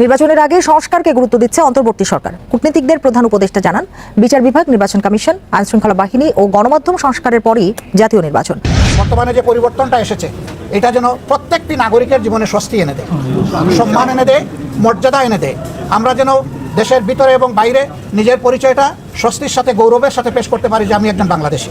নির্বাচনের আগে সংস্কারকে গুরুত্ব দিচ্ছে অন্তর্বর্তী সরকার। কূটনীতিকদের প্রধান উপদেষ্টা জানান, বিচার বিভাগ, নির্বাচন কমিশন, আইনশৃঙ্খলা বাহিনী ও গণমাধ্যম সংস্কারের পরই জাতীয় নির্বাচন। বর্তমানে যে পরিবর্তনটা এসেছে, এটা যেন প্রত্যেকটি নাগরিকের জীবনে স্বস্তি এনে দেয়, সম্মান এনে দেয়, মর্যাদা এনে দেয়। আমরা যেন দেশের ভিতরে এবং বাইরে নিজের পরিচয়টা স্বস্তির সাথে, গৌরবের সাথে পেশ করতে পারি যে আমি একজন বাংলাদেশী।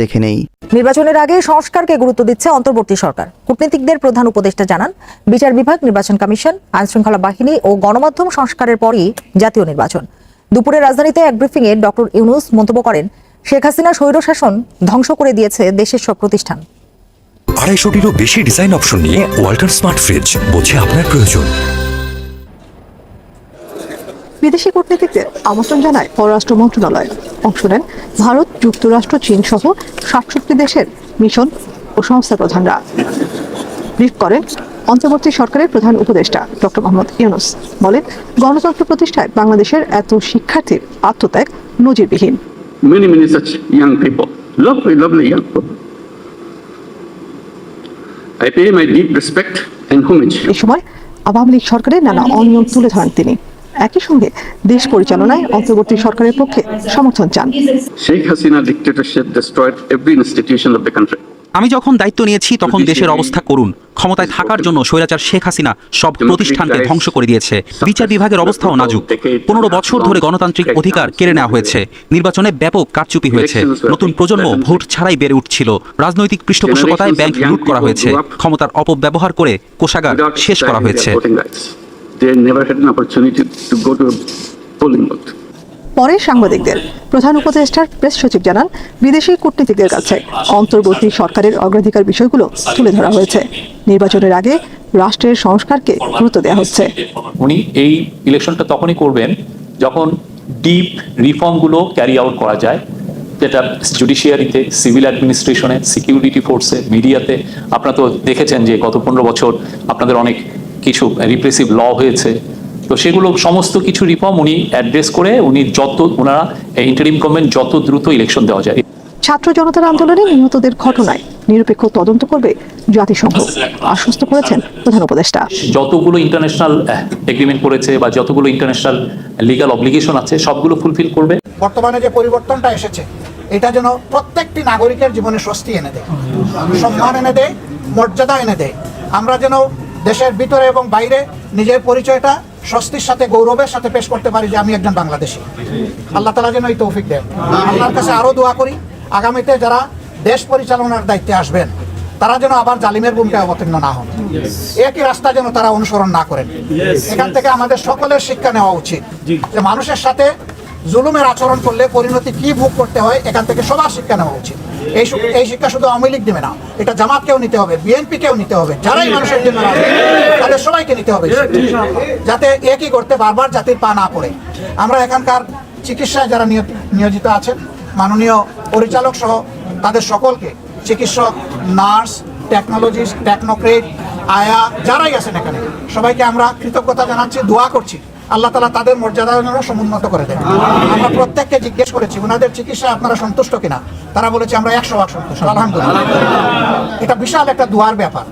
দেখে নেই। নির্বাচনের আগে সংস্কারকে গুরুত্ব দিচ্ছে অন্তর্বর্তী সরকার। কূটনীতিকদের প্রধান উপদেষ্টা জানান বিচার বিভাগ নির্বাচন কমিশন আইনশৃঙ্খলা বাহিনী ও গণমাধ্যম সংস্কারের পরই জাতীয় নির্বাচন। দুপুরে রাজধানীতে এক ব্রিফিংয়ে ডক্টর ইউনুস মন্তব্য করেন শেখ হাসিনা স্বৈরশাসন ধ্বংস করে দিয়েছে দেশের সব প্রতিষ্ঠান। আড়াইশোটিরও বেশি ডিজাইন অপশন নিয়ে ওয়াল্টার স্মার্ট ফ্রিজ বোঝে আপনার প্রয়োজন। বিদেশি কূটনীতিকদের আমন্ত্রণ জানায় পররাষ্ট্র মন্ত্রণালয়। অংশ নেন ভারত যুক্তরাষ্ট্র চীন সহ সাতষট্টি দেশের মিশন ও সংস্থা প্রধানরা ব্রিফ করেন অন্তর্বর্তী সরকারের প্রধান উপদেষ্টা ডক্টর মোহাম্মদ ইউনুস। বলেন গণতন্ত্র প্রতিষ্ঠায় বাংলাদেশের এত শিক্ষার্থীর আত্মত্যাগ নজিরবিহীন। Many, many such young people, lovely, lovely young people. I pay my deep respect and homage. এ সময় আওয়ামী লীগ সরকারের নানা অনিয়ম তুলে ধরেন তিনি। একই সঙ্গে দেশ পরিচালনায় অন্তর্বর্তী সরকারের পক্ষে সমর্থন চান। Sheikh Hasina dictatorship destroyed every institution of the country. আমি যখন দায়িত্ব নিয়েছি তখন দেশের অবস্থা করুন। ক্ষমতায় থাকার জন্য স্বৈরাচার শেখ হাসিনা সব প্রতিষ্ঠানকে ধ্বংস করে দিয়েছে। বিচার বিভাগের অবস্থাও নাজুক। পনেরো বছর ধরে গণতান্ত্রিক অধিকার কেড়ে নেওয়া হয়েছে। নির্বাচনে ব্যাপক কারচুপি হয়েছে। নতুন প্রজন্ম ভোট ছাড়াই বেড়ে উঠছিল। রাজনৈতিক পৃষ্ঠপোষকতায় ব্যাংক লুট করা হয়েছে। ক্ষমতার অপব্যবহার করে কোষাগার শেষ করা হয়েছে. They never had an opportunity to go to a polling booth. পরে সাংবাদিকদের প্রধান উপদেষ্টার প্রেস সচিব জানান বিদেশি কূটনীতিকদের কাছে অন্তর্বর্তী সরকারের অগ্রাধিকার বিষয়গুলো তুলে ধরা হয়েছে। নির্বাচনের আগে রাষ্ট্রের সংস্কারকে গুরুত্ব দেওয়া হচ্ছে। উনি এই ইলেকশনটা তখনই করবেন যখন ডিপ রিফর্মগুলো ক্যারি আউট করা যায় যেটা জুডিশিয়ারিতে সিভিল অ্যাডমিনিস্ট্রেশনে সিকিউরিটি ফোর্সে মিডিয়াতে। আপনারা তো দেখেছেন যে গত পনেরো বছর আপনাদের অনেক কিছু রিপ্রেসিভ ল হয়েছে। তো সেগুলো সমস্ত কিছু রিফর্ম উনি অ্যাড্রেস করে উনি যত ওনারা ইন্টারিম গভর্নমেন্ট যত দ্রুত ইলেকশন দেওয়া যায়। ছাত্র জনতার আন্দোলনে নিহতদের ঘটনায় নিরপেক্ষ তদন্ত করবে জাতিসংঘ। আশ্বস্ত করেছেন প্রধান উপদেষ্টা। যতগুলো ইন্টারন্যাশনাল এগ্রিমেন্ট করেছে বা যতগুলো ইন্টারন্যাশনাল লিগাল অব্লিগেশন আছে সবগুলো ফুলফিল করবে। বর্তমানে যে পরিবর্তনটা এসেছে এটা যেন প্রত্যেকটি নাগরিকের জীবনে স্বস্তি এনে দেয় সম্মান এনে দেয় মর্যাদা এনে দেয়। আমরা যেন দেশের ভিতরে এবং বাইরে নিজের পরিচয়টা স্বস্তির সাথে গৌরবের সাথে পেশ করতে পারি যে আমি একজন বাংলাদেশি। আল্লাহ তালা যেন এই তৌফিক দেন। আল্লাহর কাছে আরও দোয়া করি আগামীতে যারা দেশ পরিচালনার দায়িত্বে আসবেন তারা যেন আবার জালিমের ভূমিকায় অবতীর্ণ না হন। একই রাস্তা যেন তারা অনুসরণ না করেন। এখান থেকে আমাদের সকলের শিক্ষা নেওয়া উচিত যে মানুষের সাথে জুলুমের আচরণ করলে পরিণতি কি ভোগ করতে হয়, এখান থেকে সবার শিক্ষা নেওয়া উচিত। এই এই শিক্ষা শুধু আওয়ামী লীগ দেবে না, এটা জামাতকেও নিতে হবে বিএনপি কেও নিতে হবে, যারাই মানুষের জন্য তাদের সবাইকে নিতে হবে যাতে একই করতে বারবার জাতির পা না পড়ে। আমরা এখানকার চিকিৎসায় যারা নিয়- নিয়োজিত আছেন, মাননীয় পরিচালক সহ তাদের সকলকে, চিকিৎসক, নার্স টেকনোলজিস্ট টেকনোক্রেট আয়া, যারাই আছেন এখানে, সবাইকে আমরা কৃতজ্ঞতা জানাচ্ছি, দোয়া করছি। আল্লাহ তালা তাদের মর্যাদা সমুন্নত করে দেন আমরা প্রত্যেককে জিজ্ঞেস করেছি ওনাদের চিকিৎসায় আপনারা সন্তুষ্ট কিনা? তারা বলেছে আমরা একশো ভাগ সন্তুষ্ট আলহামদুলিল্লাহ। এটা বিশাল একটা দোয়ার ব্যাপার।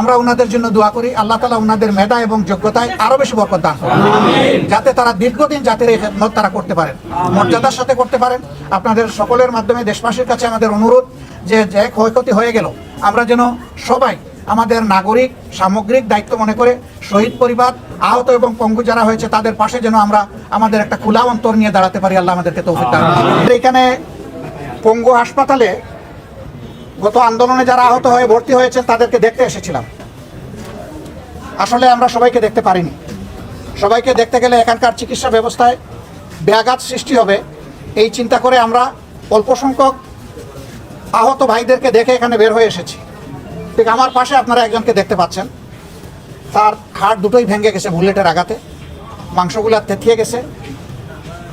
আমরা ওনাদের জন্য দোয়া করি আল্লাহ তালা ওনাদের মেধা এবং যোগ্যতায় আরও বেশি বরকত দান করেন। যাতে তারা দীর্ঘদিন জাতির এই খেদমত তারা করতে পারেন মর্যাদার সাথে করতে পারেন। আপনাদের সকলের মাধ্যমে দেশবাসীর কাছে আমাদের অনুরোধ যে যে ক্ষয়ক্ষতি হয়ে গেল আমরা যেন সবাই আমাদের নাগরিক, সামগ্রিক দায়িত্ব মনে করে শহীদ পরিবার, আহত এবং পঙ্গু যারা হয়েছে, তাদের পাশে যেন আমরা আমাদের একটা খোলা অন্তর নিয়ে দাঁড়াতে পারি। আল্লাহ আমাদেরকে তৌফিক দান এখানে পঙ্গু হাসপাতালে গত আন্দোলনে যারা আহত হয়ে ভর্তি হয়েছে, তাদেরকে দেখতে এসেছিলাম। আসলে আমরা সবাইকে দেখতে পারিনি। সবাইকে দেখতে গেলে এখানকার চিকিৎসা ব্যবস্থায় ব্যাঘাত সৃষ্টি হবে। এই চিন্তা করে আমরা অল্প সংখ্যক আহত ভাইদেরকে দেখে এখানে বের হয়ে এসেছি। ঠিক আমার পাশে আপনারা একজনকে দেখতে পাচ্ছেন। তার হাড় দুটোই ভেঙে গেছে বুলেটের আঘাতে। মাংসগুলা তেথিয়ে গেছে।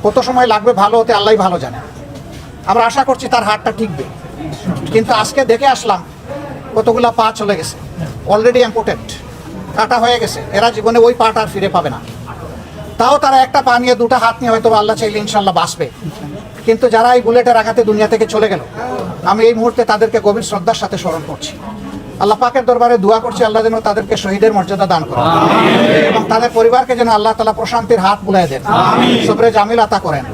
কত সময় লাগবে ভালো হতে আল্লাহ ভালো জানে। আমরা আশা করছি তার হাড়টা টিকবে কিন্তু আজকে দেখে আসলাম, কতগুলা পা চলে গেছে। অলরেডি অ্যাম্পোটেড কাটা হয়ে গেছে। এরা জীবনে ওই পাটা আর ফিরে পাবে না। তাও তারা একটা পা নিয়ে দুটো হাত নিয়ে হয়তো আল্লাহ চাইলে ইনশাল্লাহ বাঁচবে। কিন্তু যারা এই বুলেটের আঘাতে দুনিয়া থেকে চলে গেল, আমি এই মুহূর্তে তাদেরকে গভীর শ্রদ্ধার সাথে স্মরণ করছি। আল্লাহ পাকের দরবারে দোয়া করছি আল্লাহ যেন তাদেরকে শহীদের মর্যাদা দান করেন এবং তাদের পরিবারকে যেন আল্লাহ তালা প্রশান্তির হাত বুলাই দেন। সবরে জামিল আতা করেন।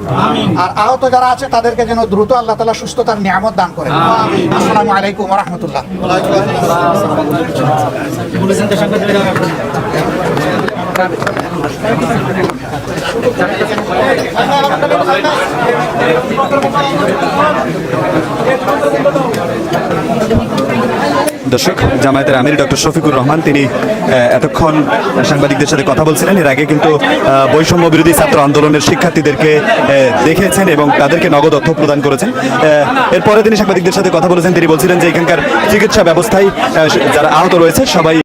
আর আহত যারা আছে তাদেরকে যেন দ্রুত আল্লাহ তালা সুস্থতার নিয়ামত দান করেন। আসসালামু আলাইকুম রহমতুল্লাহ। দর্শক, জামায়াতের আমির ডক্টর শফিকুর রহমান তিনি এতক্ষণ সাংবাদিকদের সাথে কথা বলছিলেন। এর আগে কিন্তু বৈষম্য বিরোধী ছাত্র আন্দোলনের শিক্ষার্থীদেরকে দেখেছেন এবং তাদেরকে নগদ অর্থ প্রদান করেছেন। এরপরে তিনি সাংবাদিকদের সাথে কথা বলেছেন। তিনি বলছিলেন যে এখানকার চিকিৎসা ব্যবস্থায় যারা আহত রয়েছে, সবাই